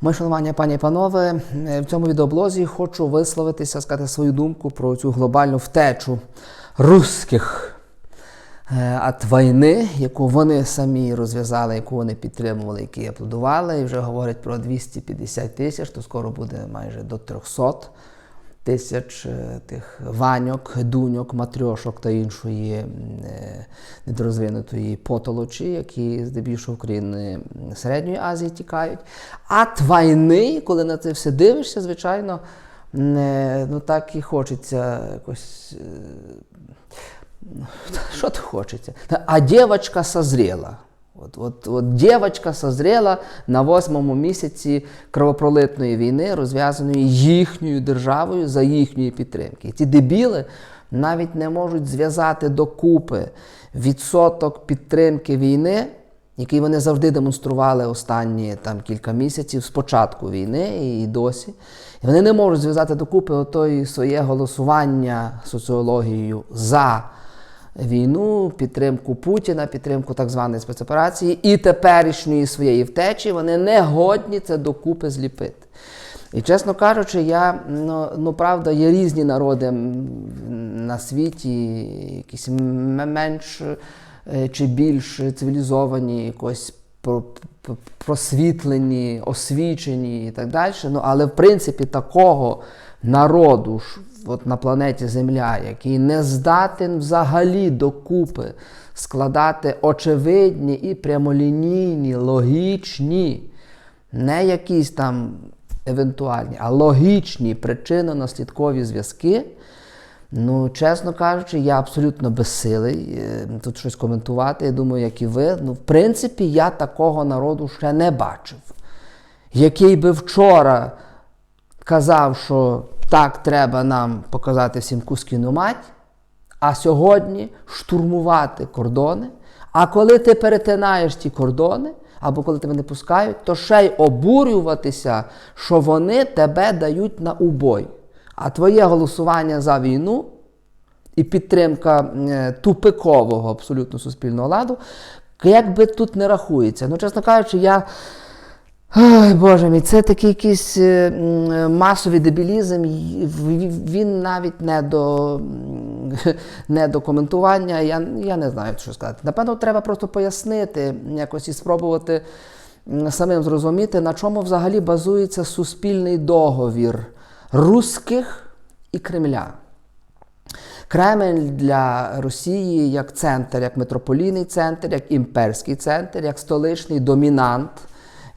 Моє шанування, пані і панове, е, в цьому відеоблозі хочу висловитися, сказати свою думку про цю глобальну втечу русських е, від війни, яку вони самі розв'язали, яку вони підтримували, які аплодували, і вже говорять про 250 тисяч, то скоро буде майже до 300 тисяч е, тих ваньок, дуньок, матрьошок та іншої е, недорозвинутої потолочі, які здебільшого в країни Середньої Азії тікають. А твайни, коли на це все дивишся, звичайно, е, ну так і хочеться якось. е, Що то хочеться? А дівчинка созріла. От, от, от дівчинка созріла на восьмому місяці кровопролитної війни, розв'язаної їхньою державою за їхньої підтримки. Ті дебіли навіть не можуть зв'язати докупи відсоток підтримки війни, який вони завжди демонстрували останні там, кілька місяців з початку війни і досі. І вони не можуть зв'язати докупи ото своє голосування соціологією за війну, підтримку Путіна, підтримку так званої спецоперації і теперішньої своєї втечі, вони не годні це докупи зліпити. І чесно кажучи, я ну, ну правда, є різні народи на світі, якісь менш е, чи більш цивілізовані, якось про- про- просвітлені, освічені і так далі. Ну, але в принципі такого народу ж от на планеті Земля, який не здатен взагалі докупи складати очевидні і прямолінійні, логічні, не якісь там евентуальні, а логічні причинно-наслідкові зв'язки. Ну, чесно кажучи, я абсолютно безсилий е, тут щось коментувати. Я думаю, як і ви. Ну, в принципі, я такого народу ще не бачив, який би вчора казав, що так треба нам показати всім кускіну мать, а сьогодні штурмувати кордони. А коли ти перетинаєш ті кордони, або коли тебе не пускають, то ще й обурюватися, що вони тебе дають на убой. А твоє голосування за війну і підтримка е, тупикового абсолютно суспільного ладу, якби тут не рахується. Ну, чесно кажучи, я. Ой, Боже мій, це такий якийсь е, масовий дебілізм. Він навіть не до, не до коментування. Я, я не знаю, що сказати. Напевно, треба просто пояснити, якось і спробувати самим зрозуміти, на чому взагалі базується суспільний договір русських і Кремля. Кремль для Росії як центр, як метрополійний центр, як імперський центр, як столичний домінант,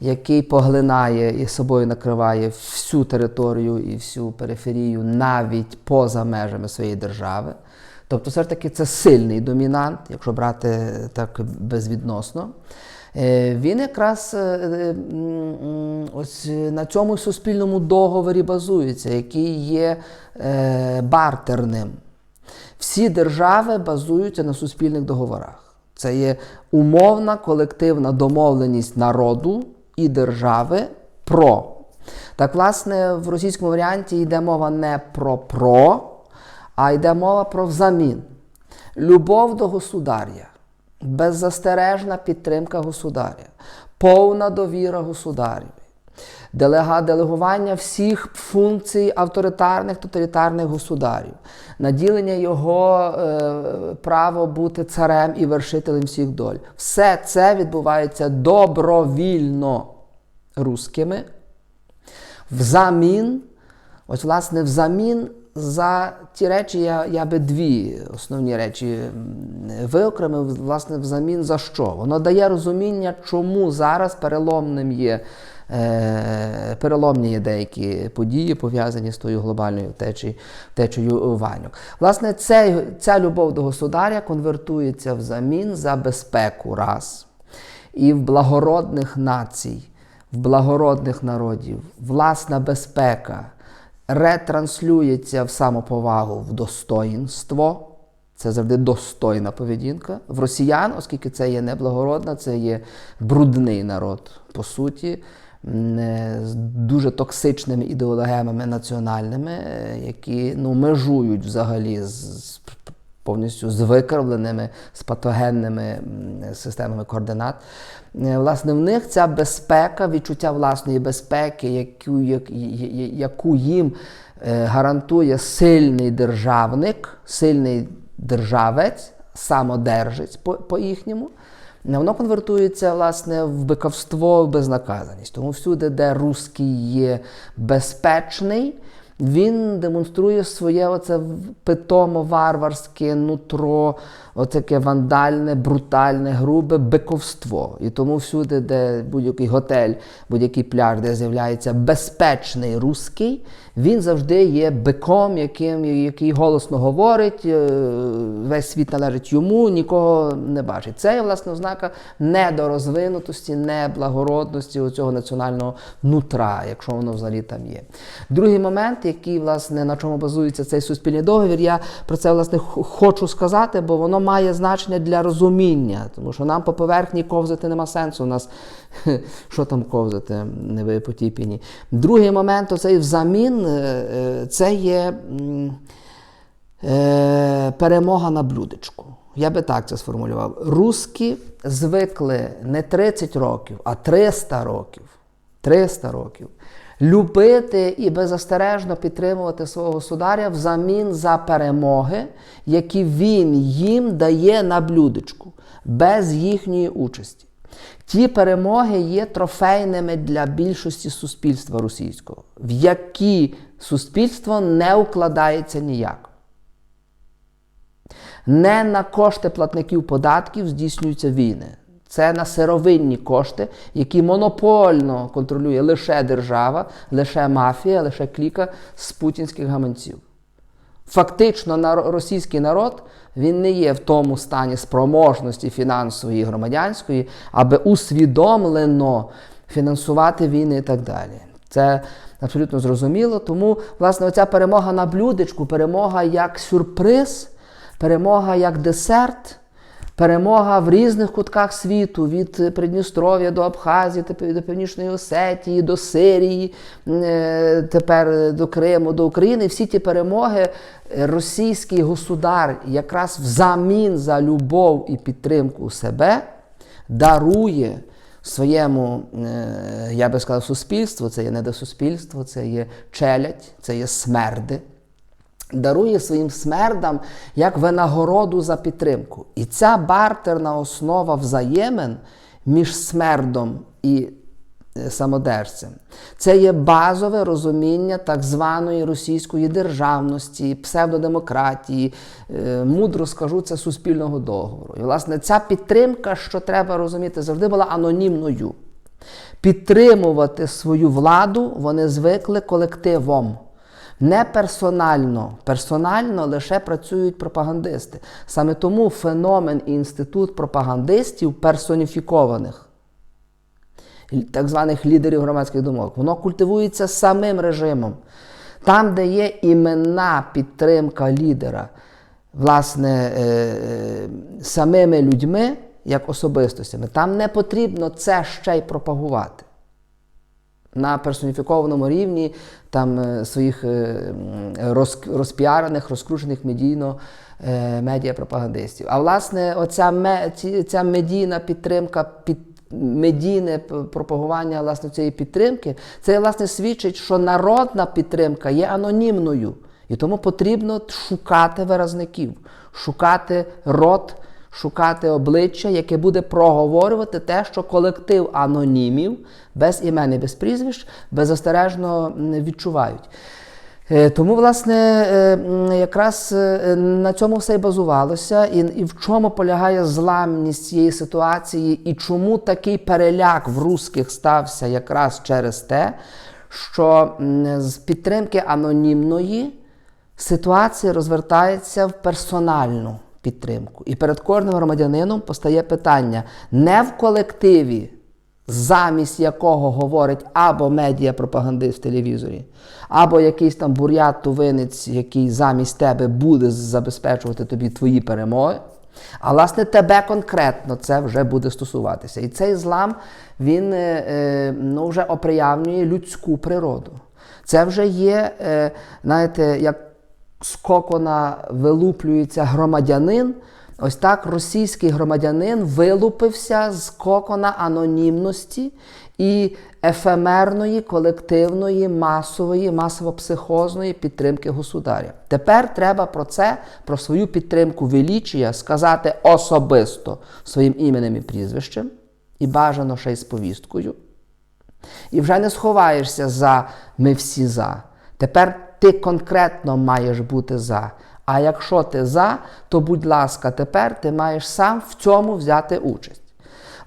який поглинає і собою накриває всю територію і всю периферію навіть поза межами своєї держави. Тобто, все ж таки, це сильний домінант, якщо брати так безвідносно. Е, Він якраз е, е, ось на цьому суспільному договорі базується, який є бартерним. Всі держави базуються на суспільних договорах. Це є умовна колективна домовленість народу і держави про. Так, власне, в російському варіанті йде мова не про про, а йде мова про взамін. Любов до государя, беззастережна підтримка государя, повна довіра государю. Делега, делегування всіх функцій авторитарних тоталітарних государів, наділення його е, право бути царем і вершителем всіх доль. Все це відбувається добровільно русскими. Взамін, ось власне, взамін за ті речі, я, я би дві основні речі виокремив, власне, взамін за що? Воно дає розуміння, чому зараз переломним є. Е, Переломні є деякі події, пов'язані з тою глобальною втечею, ваньок. Власне, цей, ця любов до государя конвертується взамін за безпеку раз і в благородних націй, в благородних народів, власна безпека ретранслюється в самоповагу, в достоїнство. Це завжди достойна поведінка. В росіян, оскільки це є неблагородна, це є брудний народ, по суті, з дуже токсичними ідеологемами національними, які ну, межують взагалі з, повністю з викривленими, з патогенними системами координат. Е, Власне, в них ця безпека, відчуття власної безпеки, яку, як- яку їм е, гарантує сильний державник, сильний державець, самодержець по- по-їхньому. Е, Воно конвертується власне в биковство, в безнаказаність. Тому всюди, де русський є безпечний, він демонструє своє оце питомо варварське нутро, отаке вандальне, брутальне, грубе биковство. І тому всюди, де будь-який готель, будь-який пляж, де з'являється безпечний русський, він завжди є биком, яким, який голосно говорить, е, весь світ належить йому, нікого не бачить. Це є власне ознака недорозвинутості, неблагородності цього національного нутра, якщо воно взагалі там є. Другий момент, який власне на чому базується цей суспільний договір, я про це власне хочу сказати, бо воно має значення для розуміння, тому що нам по поверхні ковзати нема сенсу. У нас що там ковзати, не ви потіпіні. Другий момент, оцей взамін, е, е, це є. Е, перемога на блюдечку. Я би так це сформулював. Руски звикли не 30 років, а 300 років. 300 років. Любити і беззастережно підтримувати свого сударя взамін за перемоги, які він їм дає на блюдечку, без їхньої участі. Ті перемоги є трофейними для більшості суспільства російського, в які суспільство не укладається ніяк. Не на кошти платників податків здійснюються війни. Це на сировинні кошти, які монопольно контролює лише держава, лише мафія, лише кліка з путінських гаманців. Фактично, російський народ він не є в тому стані спроможності фінансової і громадянської, аби усвідомлено фінансувати війни і так далі. Це абсолютно зрозуміло. Тому, власне, оця перемога на блюдечку, перемога як сюрприз, перемога як десерт. Перемога в різних кутках світу, від Придністров'я до Абхазії, до Північної Осетії, до Сирії, е, тепер до Криму, до України. Всі ті перемоги е, російський государ якраз взамін за любов і підтримку себе дарує своєму, е, я би сказав, суспільству. Це є недосуспільство, це є челядь, це є смерди дарує своїм смердам як винагороду за підтримку. І ця бартерна основа взаємин між смердом і е, самодержцем. Це є базове розуміння так званої російської державності, псевдодемократії, е, мудро скажу, це суспільного договору. І, власне, ця підтримка, що треба розуміти, завжди була анонімною. Підтримувати свою владу вони звикли колективом. Не персонально, персонально лише працюють пропагандисти. Саме тому феномен і інститут пропагандистів персоніфікованих, так званих лідерів громадських думок, воно культивується самим режимом. Там, де є іменна підтримка лідера, власне, е, е, самими людьми, як особистостями, там не потрібно це ще й пропагувати на персоніфікованому рівні там е, своїх е, роз, розпіарених, розкручених медійно е, медіапропагандистів. А власне, оця ця медійна підтримка, під, медійне пропагування власне цієї підтримки, це власне свідчить, що народна підтримка є анонімною. І тому потрібно шукати виразників, шукати рот, шукати обличчя, яке буде проговорювати те, що колектив анонімів без імен і без прізвищ беззастережно відчувають. Е, Тому, власне, е, якраз е, на цьому все і базувалося, і, і в чому полягає зламність цієї ситуації, і чому такий переляк в русських стався якраз через те, що з підтримки анонімної ситуація розвертається в персональну підтримку. І перед кожним громадянином постає питання не в колективі, замість якого говорить або медіапропагандист в телевізорі, або якийсь там бурят-тувинець, який замість тебе буде забезпечувати тобі твої перемоги. А власне тебе конкретно це вже буде стосуватися. І цей злам він е, е, ну, вже оприявнює людську природу. Це вже є, е, знаєте, як з кокона вилуплюється громадянин, ось так російський громадянин вилупився з кокона анонімності і ефемерної, колективної, масової, масово-психозної підтримки государя. Тепер треба про це, про свою підтримку величія сказати особисто своїм іменем і прізвищем, і бажано ще й з повісткою. І вже не сховаєшся за ми всі за. Тепер ти конкретно маєш бути за. А якщо ти за, то будь ласка, тепер ти маєш сам в цьому взяти участь.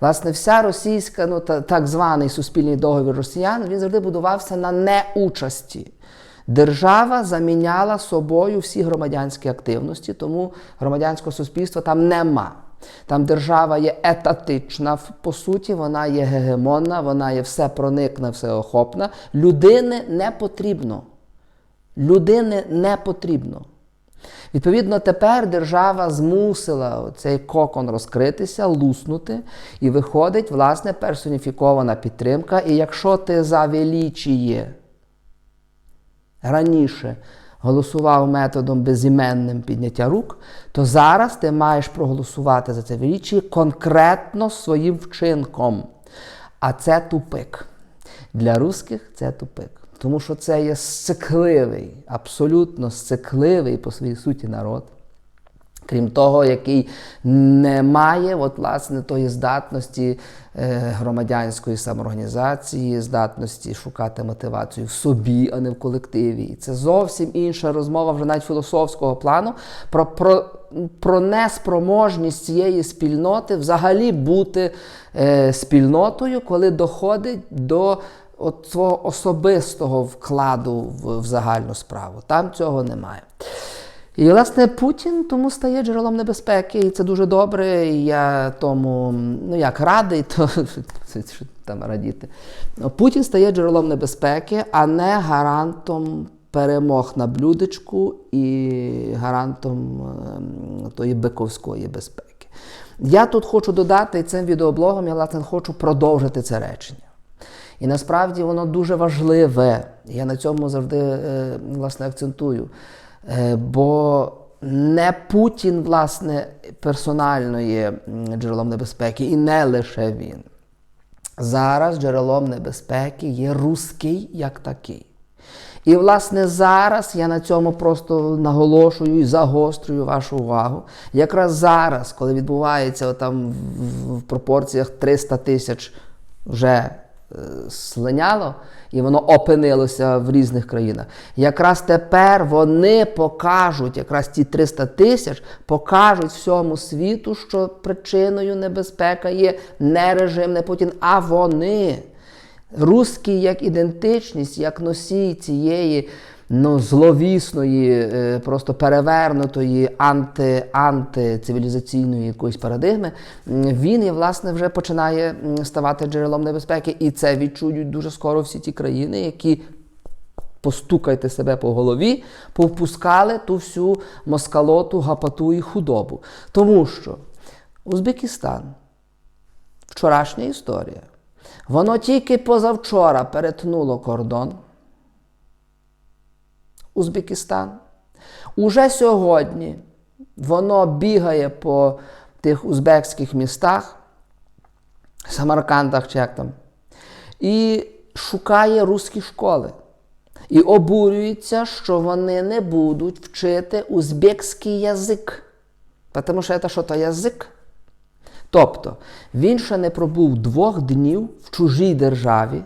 Власне, вся російська, ну та, так званий суспільний договір росіян, він завжди будувався на неучасті. Держава заміняла собою всі громадянські активності, тому громадянського суспільства там нема. Там держава є етатична, по суті, вона є гегемонна, вона є всепроникна, всеохопна. Людини не потрібно. Людини не потрібно. Відповідно, тепер держава змусила цей кокон розкритися, луснути, і виходить, власне, персоніфікована підтримка. І якщо ти за величіє раніше голосував методом безіменним підняття рук, то зараз ти маєш проголосувати за це величіє конкретно своїм вчинком. А це тупик. Для русських це тупик. Тому що це є сцикливий, абсолютно сцикливий по своїй суті народ. Крім того, який не має от, власне, тої здатності е, громадянської самоорганізації, здатності шукати мотивацію в собі, а не в колективі. І це зовсім інша розмова вже навіть філософського плану про, про, про неспроможність цієї спільноти взагалі бути е, спільнотою, коли доходить до от свого особистого вкладу в, в загальну справу. Там цього немає. І, власне, Путін тому стає джерелом небезпеки, і це дуже добре. і Я тому ну як радий, то там радіти. Путін стає джерелом небезпеки, а не гарантом перемог на блюдечку і гарантом ем, тої биковської безпеки. Я тут хочу додати цим відеоблогом, я власне хочу продовжити це речення. І насправді воно дуже важливе. Я на цьому завжди е, власне акцентую. Е, бо не Путін, власне, персонально є джерелом небезпеки, і не лише він. Зараз джерелом небезпеки є руський як такий. І, власне, зараз я на цьому просто наголошую і загострюю вашу увагу. Якраз зараз, коли відбувається там в пропорціях 300 тисяч вже слиняло, і воно опинилося в різних країнах. Якраз тепер вони покажуть, якраз ті 300 тисяч покажуть всьому світу, що причиною небезпека є не режим, не Путін, а вони. Руські як ідентичність, як носій цієї ну, зловісної, е, просто перевернутої анти, антицивілізаційної якоїсь парадигми, він і, власне, вже починає ставати джерелом небезпеки. І це відчують дуже скоро всі ті країни, які. Постукайте себе по голові, повпускали ту всю москалоту, гапату і худобу. Тому що Узбекистан, вчорашня історія, воно тільки позавчора перетнуло кордон. Узбекистан. Уже сьогодні воно бігає по тих узбекських містах, Самаркандах чи як там, і шукає русські школи. І обурюється, що вони не будуть вчити узбекський язик. Тому що це що то язик. Тобто він ще не пробув двох днів в чужій державі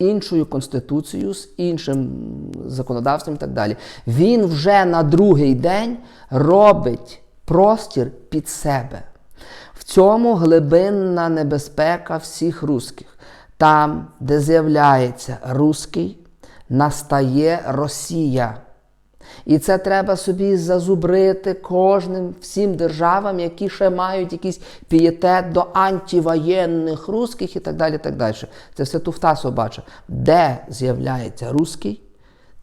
іншою конституцією, з іншим законодавством і так далі. Він вже на другий день робить простір під себе. В цьому глибинна небезпека всіх русських. Там, де з'являється русський, настає Росія. І це треба собі зазубрити кожним всім державам, які ще мають якийсь пієтет до антивоєнних русських і так далі. так далі. Це все туфта собача. Де з'являється русський,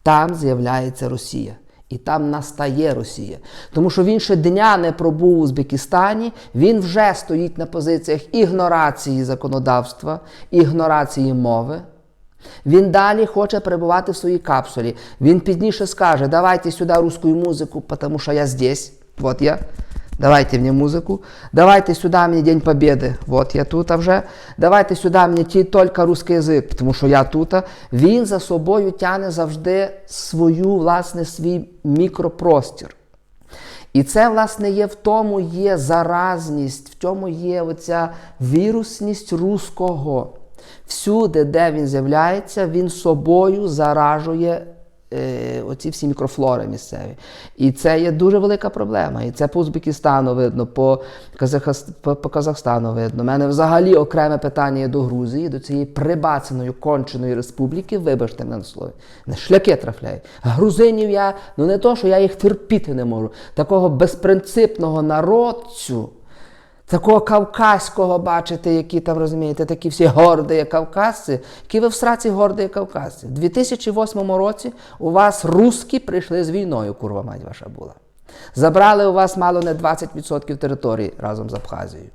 там з'являється Росія. І там настає Росія. Тому що він ще дня не пробув у Узбекистані, він вже стоїть на позиціях ігнорації законодавства, ігнорації мови. Він далі хоче перебувати в своїй капсулі. Він пізніше скаже: давайте сюди русскую музику, тому що я здесь. Вот я. Давайте мне музыку. Давайте сюда мне День Победы. Вот я тут вже. Давайте сюди мені ті тільки русский язик, тому що я тут. Він за собою тягне завжди свою, власне, свій мікропростір. І це, власне, є в тому є заразність, в тому є оця вірусність руського. Всюди, де він з'являється, він собою заражує е, оці всі мікрофлори місцеві. І це є дуже велика проблема. І це по Узбекистану видно, по, Казахс... по, по Казахстану видно. У мене взагалі окреме питання є до Грузії, до цієї прибацаної конченої республіки, вибачте мене на слові, не шляки трафляють. Грузинів я, ну не то, що я їх терпіти не можу. Такого безпринципного народцю. Такого кавказького, бачите, які там розумієте, такі всі горди кавказці, які ви в сраці горди кавказці. У 2008 році у вас русські прийшли з війною, курва мать ваша була. Забрали у вас мало не 20% території разом з Абхазією.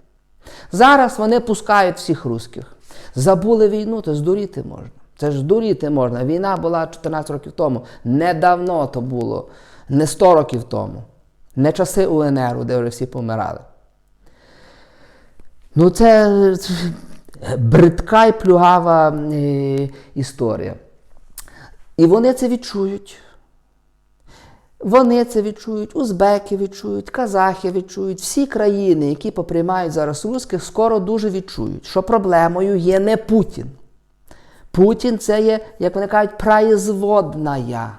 Зараз вони пускають всіх русських. Забули війну, то здуріти можна. Це ж здуріти можна. Війна була 14 років тому. Недавно то було, не 100 років тому, не часи УНР, де вже всі помирали. Ну, це бридка і плюгава е, історія. І вони це відчують. Вони це відчують, узбеки відчують, казахи відчують. Всі країни, які поприймають зараз русських, скоро дуже відчують, що проблемою є не Путін. Путін це є, як вони кажуть, производна.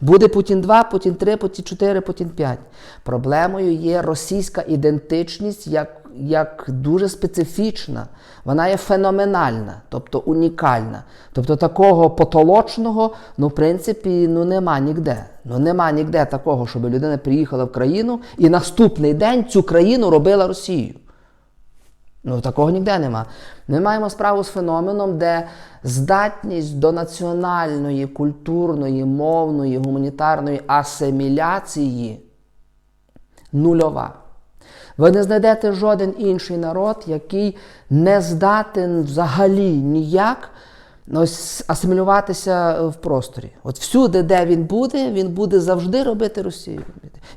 Буде Путін 2, Путін 3, Путін 4, Путін 5. Проблемою є російська ідентичність як як дуже специфічна, вона є феноменальна, тобто унікальна. Тобто такого потолочного, ну, в принципі, ну нема ніде. Ну нема ніде такого, щоб людина приїхала в країну і наступний день цю країну робила Росією. Ну, такого ніде нема. Ми маємо справу з феноменом, де здатність до національної, культурної, мовної, гуманітарної асиміляції нульова. Ви не знайдете жоден інший народ, який не здатен взагалі ніяк ось, асимілюватися в просторі. От всюди, де він буде, він буде завжди робити Росію.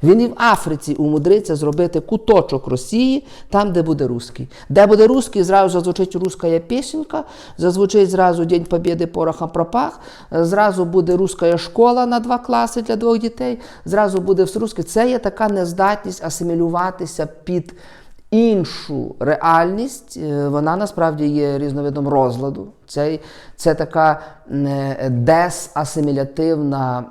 Він і в Африці умудриться зробити куточок Росії, там, де буде русський. Де буде русський, зразу зазвучить руська пісенька, зазвучить зразу День Побєди порохом пропах, зразу буде руська школа на два класи для двох дітей, зразу буде все русське. Це є така нездатність асимілюватися під іншу реальність, е, вона насправді є різновидом розладу. Це, це така е, десасимілятивна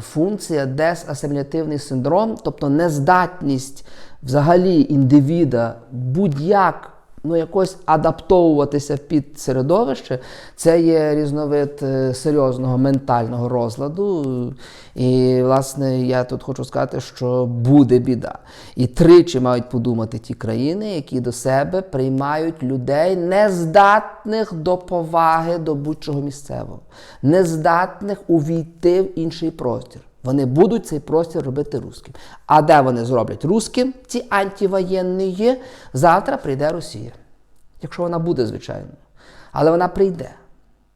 функція, десасимілятивний синдром, тобто нездатність взагалі індивіда будь-як ну, якось адаптовуватися під середовище, це є різновид е, серйозного ментального розладу. І, власне, я тут хочу сказати, що буде біда. І тричі мають подумати ті країни, які до себе приймають людей, нездатних до поваги до будь-чого місцевого, нездатних увійти в інший простір. Вони будуть цей простір робити русським. А де вони зроблять русським, ці антивоєнні завтра прийде Росія. Якщо вона буде, звичайно. Але вона прийде.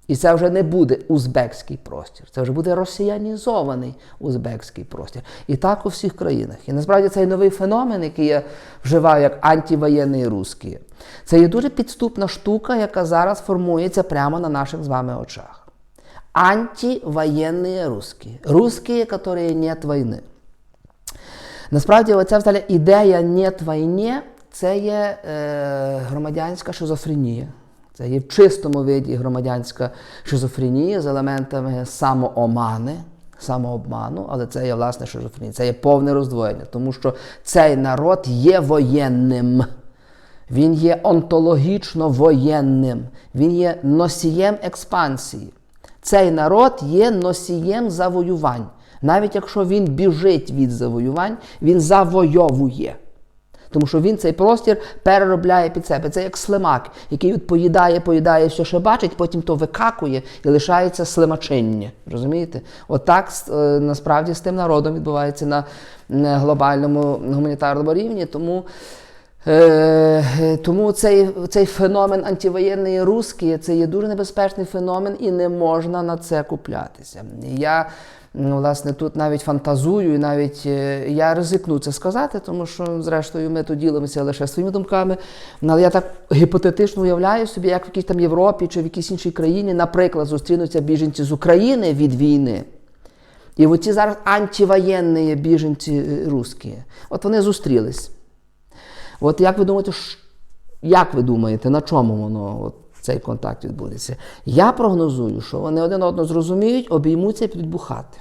І це вже не буде узбекський простір, це вже буде росіянізований узбекський простір. І так у всіх країнах. І насправді цей новий феномен, який я вживаю як антивоєнний русський, це є дуже підступна штука, яка зараз формується прямо на наших з вами очах антивоєнні русські. Русські, які нет війни. Насправді, оця взагалі ідея «нет війни» це є е, громадянська шизофренія. Це є в чистому виді громадянська шизофренія з елементами самоомани, самообману, але це є власне шизофренія, це є повне роздвоєння, тому що цей народ є воєнним. Він є онтологічно воєнним, він є носієм експансії. Цей народ є носієм завоювань. Навіть якщо він біжить від завоювань, він завойовує. Тому що він цей простір переробляє під себе. Це як слимак, який от поїдає, поїдає все, що бачить, потім то викакує і лишається слимачиння. Розумієте? Отак От е, насправді з тим народом відбувається на глобальному гуманітарному рівні. Тому Е, тому цей, цей феномен антивоєнний русський це є дуже небезпечний феномен і не можна на це куплятися. Я власне тут навіть фантазую, і навіть е, я ризикну це сказати, тому що, зрештою, ми тут ділимося лише своїми думками. Ну, Але я так гіпотетично уявляю собі, як в якійсь там Європі чи в якійсь іншій країні, наприклад, зустрінуться біженці з України від війни. І оці зараз антивоєнні біженці е, русські, от вони зустрілись. От як ви думаєте, як ви думаєте, на чому воно от, цей контакт відбудеться? Я прогнозую, що вони один одного зрозуміють, обіймуться і підуть бухати.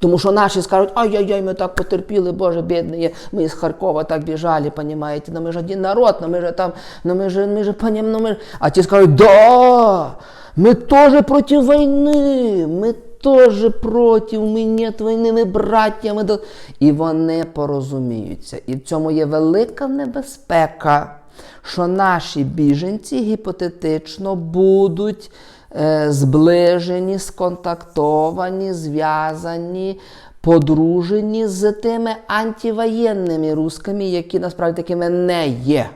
Тому що наші скажуть, ай-яй-яй, ми так потерпіли, Боже, бідні, ми из Харкова так біжали, понимаете, ну ми ж один народ, ну ми же там, ну ми же, ми поним, ну ми ж... А ті скажуть, да, ми теж проти війни, ми теж проти, ми нет війни, ми браття, ми... до-». І вони порозуміються. І в цьому є велика небезпека, що наші біженці гіпотетично будуть е, зближені, сконтактовані, зв'язані, подружені з тими антивоєнними русками, які насправді такими не є.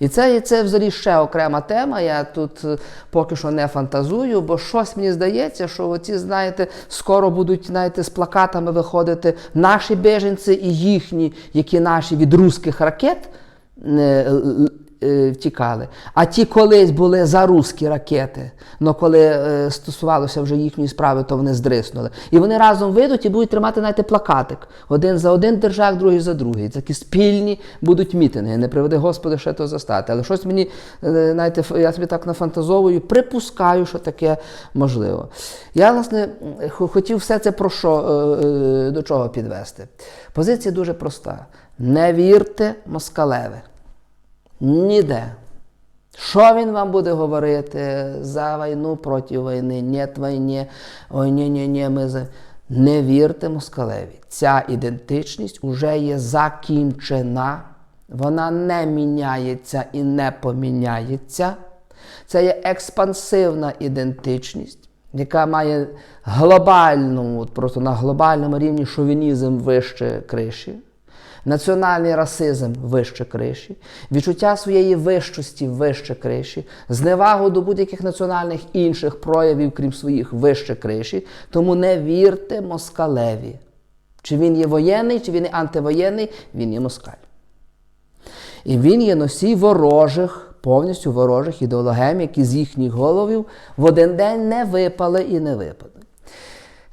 І це, і це взагалі ще окрема тема. Я тут е, поки що не фантазую, бо щось мені здається, що оці, знаєте, скоро будуть знаєте, з плакатами виходити наші біженці і їхні, які наші від русських ракет е, втікали. А ті колись були за русські ракети. але коли е, стосувалося вже їхньої справи, то вони здриснули. І вони разом вийдуть і будуть тримати знаєте, плакатик. Один за один держак, другий за другий. Такі спільні будуть мітинги. Не приведи Господи, ще то застати. Але щось мені, е, знаєте, я собі так нафантазовую, припускаю, що таке можливо. Я, власне, хотів все це про що, до чого підвести. Позиція дуже проста: не вірте москалеве. Ніде. Що він вам буде говорити за війну проти війни, нет війни, ой, ні, ні, ні, ми за. Не вірте москалеві. Ця ідентичність вже є закінчена, вона не міняється і не поміняється. Це є експансивна ідентичність, яка має глобальну, просто на глобальному рівні шовінізм вище криші національний расизм вище криші, відчуття своєї вищості вище криші, зневагу до будь-яких національних інших проявів, крім своїх вище криші. Тому не вірте москалеві. Чи він є воєнний, чи він є антивоєнний, він є москаль. І він є носій ворожих, повністю ворожих ідеологем, які з їхніх головів в один день не випали і не випадуть.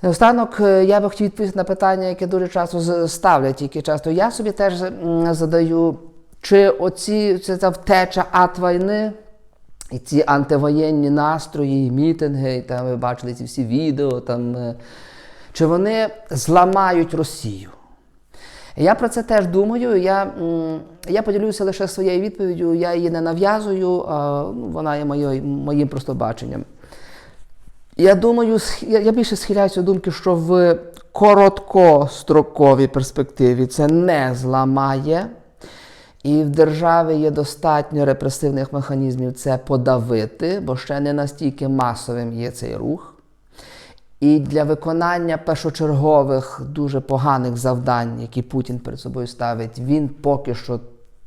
Останок е, я би хотів відповісти на питання, яке дуже часто ставлять, яке часто я собі теж задаю, чи оці це ця втеча ад війни, і ці антивоєнні настрої, мітинги, там ви бачили ці всі відео, там, е, чи вони зламають Росію? Я про це теж думаю. Я, я поділюся лише своєю відповіддю, я її не нав'язую, ну, вона є моєю, моїм просто баченням. Я думаю, я, більше схиляюся до думки, що в короткостроковій перспективі це не зламає, і в державі є достатньо репресивних механізмів це подавити, бо ще не настільки масовим є цей рух. І для виконання першочергових дуже поганих завдань, які Путін перед собою ставить, він поки що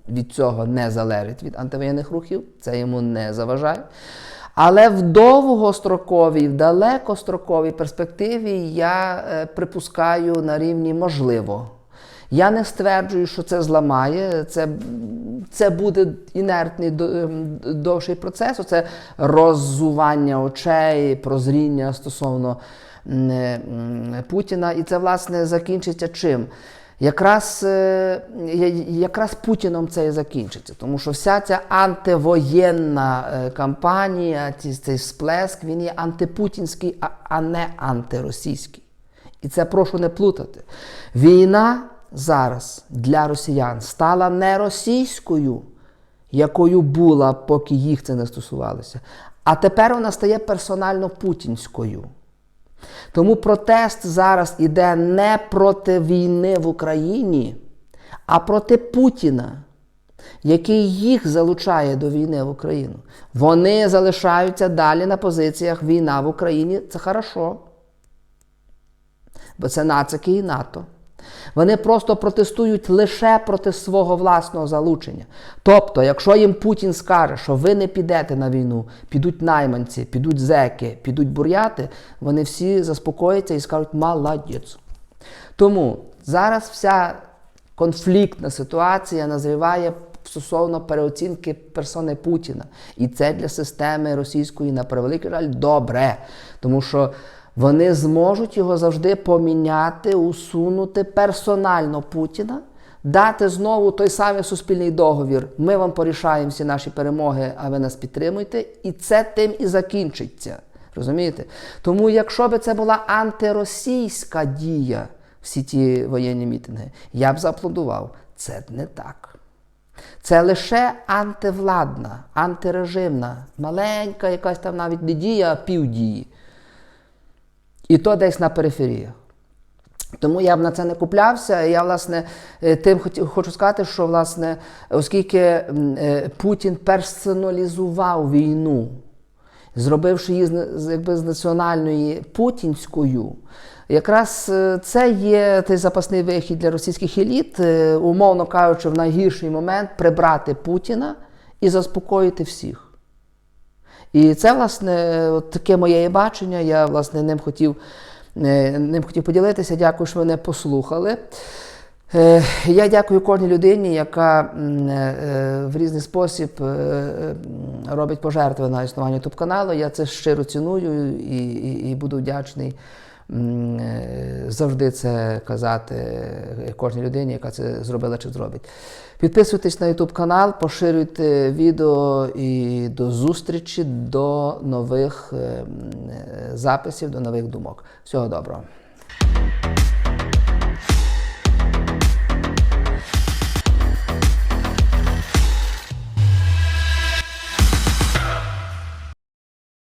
від цього не залежить від антивоєнних рухів, це йому не заважає. Але в довгостроковій, в далекостроковій перспективі я е, припускаю на рівні можливо. Я не стверджую, що це зламає, це, це буде інертний ем, довший процес, це роззування очей, прозріння стосовно е, Путіна. І це, власне, закінчиться чим? Якраз, е, якраз Путіном це і закінчиться, тому що вся ця антивоєнна е, кампанія, цей сплеск, він є антипутінський, а- а не антиросійський. І це прошу не плутати. Війна зараз для росіян стала не російською, якою була, поки їх це не стосувалося. А тепер вона стає персонально путінською. Тому протест зараз іде не проти війни в Україні, а проти Путіна, який їх залучає до війни в Україну. Вони залишаються далі на позиціях війна в Україні. Це хорошо бо це нацики і НАТО. Вони просто протестують лише проти свого власного залучення. Тобто, якщо їм Путін скаже, що ви не підете на війну, підуть найманці, підуть зеки, підуть буряти, вони всі заспокояться і скажуть молодець. Тому зараз вся конфліктна ситуація назріває стосовно переоцінки персони Путіна. І це для системи російської, на превеликий жаль, добре. Тому що вони зможуть його завжди поміняти, усунути персонально Путіна, дати знову той самий суспільний договір. Ми вам порішаємо всі наші перемоги, а ви нас підтримуєте. І це тим і закінчиться. Розумієте? Тому, якщо би це була антиросійська дія, всі ті воєнні мітинги, я б зааплодував. Це не так. Це лише антивладна, антирежимна, маленька якась там навіть не дія, а півдії. І то десь на периферіях. Тому я б на це не куплявся. Я, власне, е, тим хочу сказати, що, власне, оскільки е, Путін персоналізував війну, зробивши її якби, з національної путінською, якраз е, це є той запасний вихід для російських еліт, умовно кажучи, в найгірший момент прибрати Путіна і заспокоїти всіх. І це, власне, от таке моє бачення. Я, власне, ним хотів, е, ним хотів поділитися. Дякую, що мене послухали. Е, Я дякую кожній людині, яка е, в різний спосіб робить пожертви на існування youtube каналу. Я це щиро ціную і, і, і буду вдячний завжди це казати кожній людині, яка це зробила чи зробить. Підписуйтесь на YouTube канал, поширюйте відео і до зустрічі до нових е, м, е, записів, до нових думок. Всього доброго.